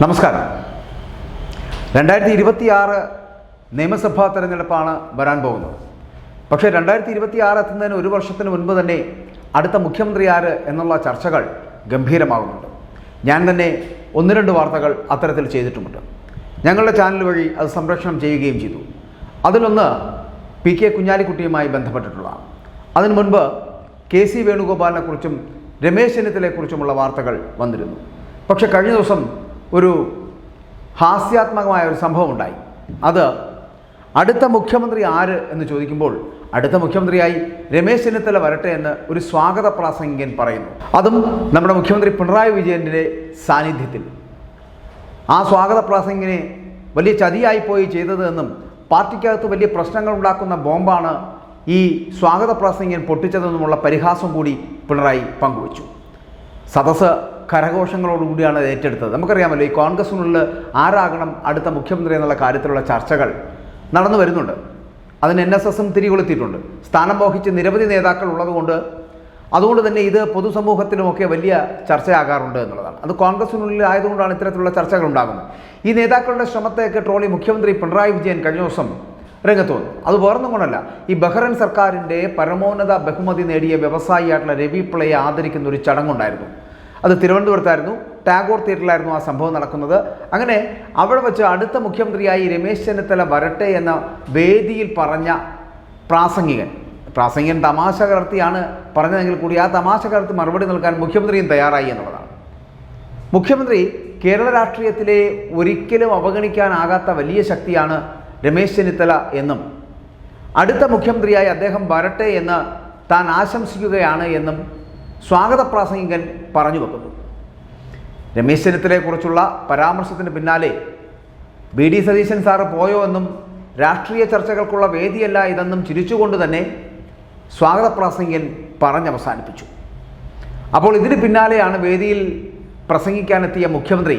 നമസ്കാരം. രണ്ടായിരത്തി ഇരുപത്തിയാറ് നിയമസഭാ തെരഞ്ഞെടുപ്പാണ് വരാൻ പോകുന്നത്. പക്ഷേ രണ്ടായിരത്തി ഇരുപത്തിയാറ് എത്തുന്നതിന് ഒരു വർഷത്തിന് മുൻപ് തന്നെ അടുത്ത മുഖ്യമന്ത്രി ആര് എന്നുള്ള ചർച്ചകൾ ഗംഭീരമാകുന്നുണ്ട്. ഞാൻ തന്നെ ഒന്ന് രണ്ട് വാർത്തകൾ അത്തരത്തിൽ ചെയ്തിട്ടുമുണ്ട്. ഞങ്ങളുടെ ചാനൽ വഴി അത് സംരക്ഷണം ചെയ്യുകയും ചെയ്തു. അതിലൊന്ന് പി കെ കുഞ്ഞാലിക്കുട്ടിയുമായി ബന്ധപ്പെട്ടിട്ടുള്ളതാണ്. അതിനു മുൻപ് കെ സി വേണുഗോപാലിനെക്കുറിച്ചും രമേശ് ചെന്നിത്തലയെക്കുറിച്ചുമുള്ള വാർത്തകൾ വന്നിരുന്നു. പക്ഷേ കഴിഞ്ഞ ദിവസം ഒരു ഹാസ്യാത്മകമായ ഒരു സംഭവം ഉണ്ടായി അത് അടുത്ത മുഖ്യമന്ത്രി ആര് എന്ന് ചോദിക്കുമ്പോൾ അടുത്ത മുഖ്യമന്ത്രിയായി രമേശ് ചെന്നിത്തല വരട്ടെ എന്ന് ഒരു സ്വാഗത പ്രാസംഗികൻ പറയുന്നു. അതും നമ്മുടെ മുഖ്യമന്ത്രി പിണറായി വിജയന്റെ സാന്നിധ്യത്തിൽ. ആ സ്വാഗത പ്രാസംഗിനെ വലിയ ചതിയായി പോയി ചെയ്തത് എന്നും പാർട്ടിക്കകത്ത് വലിയ പ്രശ്നങ്ങൾ ഉണ്ടാക്കുന്ന ബോംബാണ് ഈ സ്വാഗത പ്രാസംഗികൻ പൊട്ടിച്ചതെന്നുമുള്ള പരിഹാസം കൂടി പിണറായി പങ്കുവച്ചു. സദസ് കരഘോഷങ്ങളോടുകൂടിയാണ് ഏറ്റെടുത്തത്. നമുക്കറിയാമല്ലോ ഈ കോൺഗ്രസിനുള്ളിൽ ആരാകണം അടുത്ത മുഖ്യമന്ത്രി എന്നുള്ള കാര്യത്തിലുള്ള ചർച്ചകൾ നടന്നു വരുന്നുണ്ട്. അതിന് എൻ എസ് എസും തിരികൊളുത്തിയിട്ടുണ്ട്. സ്ഥാനം മോഹിച്ച് നിരവധി നേതാക്കൾ ഉള്ളതുകൊണ്ട് അതുകൊണ്ട് തന്നെ ഇത് പൊതുസമൂഹത്തിനുമൊക്കെ വലിയ ചർച്ചയാകാറുണ്ട് എന്നുള്ളതാണ്. അത് കോൺഗ്രസിനുള്ളിൽ ആയതുകൊണ്ടാണ് ഇത്തരത്തിലുള്ള ചർച്ചകൾ ഉണ്ടാകുന്നത്. ഈ നേതാക്കളുടെ ശ്രമത്തെയൊക്കെ ട്രോളി മുഖ്യമന്ത്രി പിണറായി വിജയൻ കഴിഞ്ഞ ദിവസം രംഗത്ത് വന്നു അത് വേറൊന്നും കൊണ്ടല്ല. ഈ ബഹ്റൈൻ സർക്കാരിന്റെ പരമോന്നത ബഹുമതി നേടിയ വ്യവസായിയായിട്ടുള്ള രവി പിള്ളയെ ആദരിക്കുന്ന ഒരു ചടങ്ങുണ്ടായിരുന്നു. അത് തിരുവനന്തപുരത്തായിരുന്നു. ടാഗോർ തിയേറ്ററിലായിരുന്നു ആ സംഭവം നടക്കുന്നത്. അങ്ങനെ അവിടെ വെച്ച് അടുത്ത മുഖ്യമന്ത്രിയായി രമേശ് ചെന്നിത്തല വരട്ടെ എന്ന വേദിയിൽ പറഞ്ഞ പ്രാസംഗികൻ. പ്രാസംഗികൻ തമാശ കലർത്തിയാണ് പറഞ്ഞതെങ്കിൽ കൂടി ആ തമാശ കലർത്തി മറുപടി നൽകാൻ മുഖ്യമന്ത്രിയും തയ്യാറായി എന്നുള്ളതാണ്. മുഖ്യമന്ത്രി കേരള രാഷ്ട്രീയത്തിലെ ഒരിക്കലും അവഗണിക്കാനാകാത്ത വലിയ ശക്തിയാണ് രമേശ് ചെന്നിത്തല എന്നും അടുത്ത മുഖ്യമന്ത്രിയായി അദ്ദേഹം വരട്ടെ എന്ന് താൻ ആശംസിക്കുകയാണ് എന്നും സ്വാഗത പ്രാസംഗികൻ പറഞ്ഞു വെക്കുന്നു. രമേശ് ചെന്നിത്തലയെക്കുറിച്ചുള്ള പരാമർശത്തിന് പിന്നാലെ ബി ഡി സതീശൻ സാറ് പോയോ എന്നും രാഷ്ട്രീയ ചർച്ചകൾക്കുള്ള വേദിയല്ല ഇതെന്നും ചിരിച്ചുകൊണ്ട് തന്നെ സ്വാഗത പ്രാസംഗികൻ പറഞ്ഞവസാനിപ്പിച്ചു. അപ്പോൾ ഇതിന് പിന്നാലെയാണ് വേദിയിൽ പ്രസംഗിക്കാനെത്തിയ മുഖ്യമന്ത്രി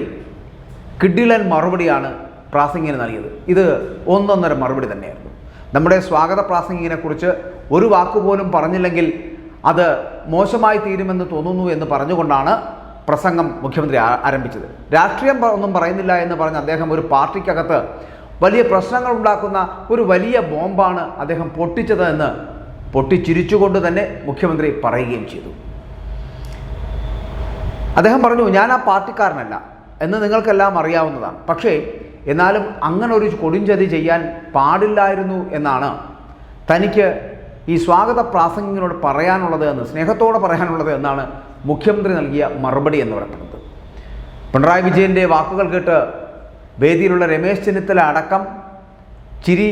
കിഡിലൻ മറുപടിയാണ് പ്രാസംഗികന് നൽകിയത്. ഇത് ഒന്നൊന്നര മറുപടി തന്നെയായിരുന്നു. നമ്മുടെ സ്വാഗത പ്രാസംഗികനെക്കുറിച്ച് ഒരു വാക്കുപോലും പറഞ്ഞില്ലെങ്കിൽ അത് മോശമായി തീരുമെന്ന് തോന്നുന്നു എന്ന് പറഞ്ഞുകൊണ്ടാണ് പ്രസംഗം മുഖ്യമന്ത്രി ആരംഭിച്ചത്. രാഷ്ട്രീയം ഒന്നും പറയുന്നില്ല എന്ന് പറഞ്ഞ അദ്ദേഹം ഒരു പാർട്ടിക്കകത്ത് വലിയ പ്രശ്നങ്ങൾ ഉണ്ടാക്കുന്ന ഒരു വലിയ ബോംബാണ് അദ്ദേഹം പൊട്ടിച്ചത് എന്ന് പൊട്ടിച്ചിരിച്ചുകൊണ്ട് തന്നെ മുഖ്യമന്ത്രി പറയുകയും ചെയ്തു. അദ്ദേഹം പറഞ്ഞു ഞാൻ ആ പാർട്ടിക്കാരനല്ല എന്ന് നിങ്ങൾക്കെല്ലാം അറിയാവുന്നതാണ്. പക്ഷേ എന്നാലും അങ്ങനെ ഒരു കൊടുംചതി ചെയ്യാൻ പാടില്ലായിരുന്നു എന്നാണ് തനിക്ക് ഈ സ്വാഗത പ്രാസംഗികളോട് പറയാനുള്ളത് എന്ന് സ്നേഹത്തോടെ പറയാനുള്ളത് എന്നാണ് മുഖ്യമന്ത്രി നൽകിയ മറുപടി എന്ന് പറയുന്നത് പിണറായി വിജയന്റെ വാക്കുകൾ കേട്ട് വേദിയിലുള്ള രമേശ് ചെന്നിത്തല അടക്കം ചിരി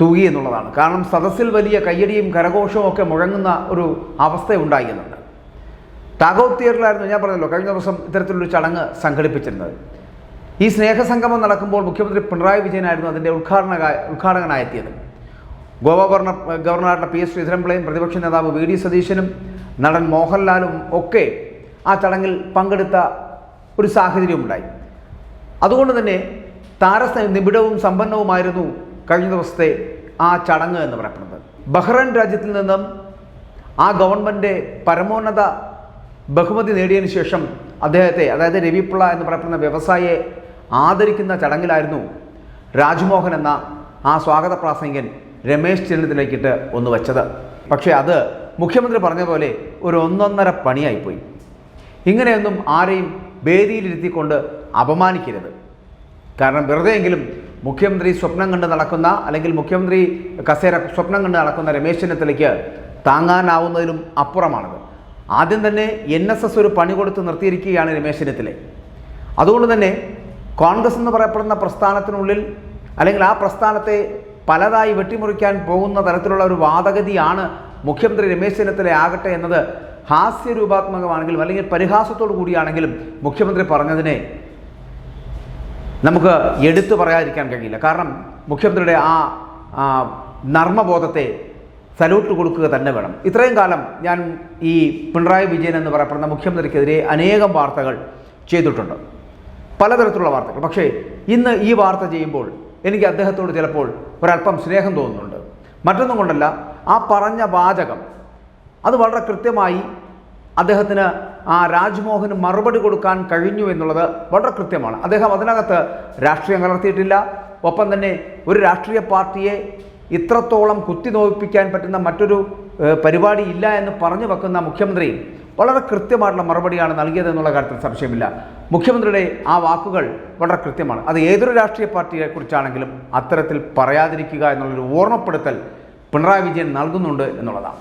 തൂകി എന്നുള്ളതാണ്. കാരണം സദസ്സിൽ വലിയ കയ്യടിയും കരഘോഷവും ഒക്കെ മുഴങ്ങുന്ന ഒരു അവസ്ഥ ഉണ്ടായി എന്നുണ്ട്. ടാഗോർ തിയേറ്ററിലായിരുന്നു ഞാൻ പറഞ്ഞല്ലോ കഴിഞ്ഞ ദിവസം ഇത്തരത്തിലൊരു ചടങ്ങ് സംഘടിപ്പിച്ചിരുന്നത്. ഈ സ്നേഹസംഗമം നടക്കുമ്പോൾ മുഖ്യമന്ത്രി പിണറായി വിജയനായിരുന്നു അതിന്റെ ഉദ്ഘാടന ഉദ്ഘാടകനായെത്തിയത്. ഗോവ ഗവർണർ ഗവർണറായിട്ടുള്ള പി എസ് ശ്രീധരൻപിള്ളയും പ്രതിപക്ഷ നേതാവ് വി ഡി സതീശനും നടൻ മോഹൻലാലും ഒക്കെ ആ ചടങ്ങിൽ പങ്കെടുത്ത ഒരു സാഹചര്യമുണ്ടായി. അതുകൊണ്ട് തന്നെ താരസ്ന നിബിഡവും സമ്പന്നവുമായിരുന്നു കഴിഞ്ഞ ദിവസത്തെ ആ ചടങ്ങ് എന്ന് പറയപ്പെടുന്നത്. ബഹ്റൈൻ രാജ്യത്തിൽ നിന്നും ആ ഗവൺമെന്റ് പരമോന്നത ബഹുമതി നേടിയതിനു ശേഷം അദ്ദേഹത്തെ അതായത് രവിപിള്ള എന്ന് പറയപ്പെടുന്ന വ്യവസായിയെ ആദരിക്കുന്ന ചടങ്ങിലായിരുന്നു രാജ്മോഹൻ എന്ന ആ സ്വാഗത പ്രാസംഗികൻ രമേശ് ചെന്നിത്തലയ്ക്കിട്ട് ഒന്ന് വച്ചത്. പക്ഷേ അത് മുഖ്യമന്ത്രി പറഞ്ഞ പോലെ ഒരു ഒന്നൊന്നര പണിയായിപ്പോയി. ഇങ്ങനെയൊന്നും ആരെയും വേദിയിലിരുത്തിക്കൊണ്ട് അപമാനിക്കരുത്. കാരണം വെറുതെയെങ്കിലും മുഖ്യമന്ത്രി സ്വപ്നം കണ്ട് നടക്കുന്ന അല്ലെങ്കിൽ മുഖ്യമന്ത്രി കസേര സ്വപ്നം കണ്ട് നടക്കുന്ന രമേശ് ചെന്നിത്തലയ്ക്ക് താങ്ങാനാവുന്നതിലും അപ്പുറമാണത്. ആദ്യം തന്നെ എൻ എസ് എസ് ഒരു പണി കൊടുത്ത് നിർത്തിയിരിക്കുകയാണ് രമേശ് ചെന്നിത്തല. അതുകൊണ്ട് തന്നെ കോൺഗ്രസ് എന്ന് പറയപ്പെടുന്ന പ്രസ്ഥാനത്തിനുള്ളിൽ അല്ലെങ്കിൽ ആ പ്രസ്ഥാനത്തെ പലതായി വെട്ടിമുറിക്കാൻ പോകുന്ന തരത്തിലുള്ള ഒരു വാദഗതിയാണ് മുഖ്യമന്ത്രി രമേശ് ചെന്നിത്തല ആകട്ടെ എന്നത് ഹാസ്യരൂപാത്മകമാണെങ്കിലും അല്ലെങ്കിൽ പരിഹാസത്തോടു കൂടിയാണെങ്കിലും മുഖ്യമന്ത്രി പറഞ്ഞതിനെ നമുക്ക് എടുത്തു പറയാതിരിക്കാൻ കഴിയില്ല. കാരണം മുഖ്യമന്ത്രിയുടെ ആ നർമ്മബോധത്തെ സല്യൂട്ട് കൊടുക്കുക തന്നെ വേണം. ഇത്രയും കാലം ഞാൻ ഈ പിണറായി വിജയൻ എന്ന് പറയപ്പെടുന്ന മുഖ്യമന്ത്രിക്കെതിരെ അനേകം വാർത്തകൾ ചെയ്തിട്ടുണ്ട്. പലതരത്തിലുള്ള വാർത്തകൾ. പക്ഷേ ഇന്ന് ഈ വാർത്ത ചെയ്യുമ്പോൾ എനിക്ക് അദ്ദേഹത്തോട് ചിലപ്പോൾ ഒരല്പം സ്നേഹം തോന്നുന്നുണ്ട്. മറ്റൊന്നും കൊണ്ടല്ല ആ പറഞ്ഞ വാചകം അത് വളരെ കൃത്യമായി അദ്ദേഹത്തിന് ആ രാജ്മോഹന് മറുപടി കൊടുക്കാൻ കഴിഞ്ഞു എന്നുള്ളത് വളരെ കൃത്യമാണ്. അദ്ദേഹം അതിനകത്ത് രാഷ്ട്രീയം കലർത്തിയിട്ടില്ല. ഒപ്പം തന്നെ ഒരു രാഷ്ട്രീയ പാർട്ടിയെ ഇത്രത്തോളം കുത്തിനോവിപ്പിക്കാൻ പറ്റുന്ന മറ്റൊരു പരിപാടി ഇല്ല എന്ന് പറഞ്ഞു വെക്കുന്ന മുഖ്യമന്ത്രി വളരെ കൃത്യമായിട്ടുള്ള മറുപടിയാണ് നൽകിയത് എന്നുള്ള കാര്യത്തിൽ സംശയമില്ല. മുഖ്യമന്ത്രിയുടെ ആ വാക്കുകൾ വളരെ കൃത്യമാണ്. അത് ഏതൊരു രാഷ്ട്രീയ പാർട്ടിയെ കുറിച്ചാണെങ്കിലും അത്തരത്തിൽ പറയാതിരിക്കുക എന്നുള്ളൊരു ഓർമ്മപ്പെടുത്തൽ പിണറായി വിജയൻ നൽകുന്നുണ്ട് എന്നുള്ളതാണ്.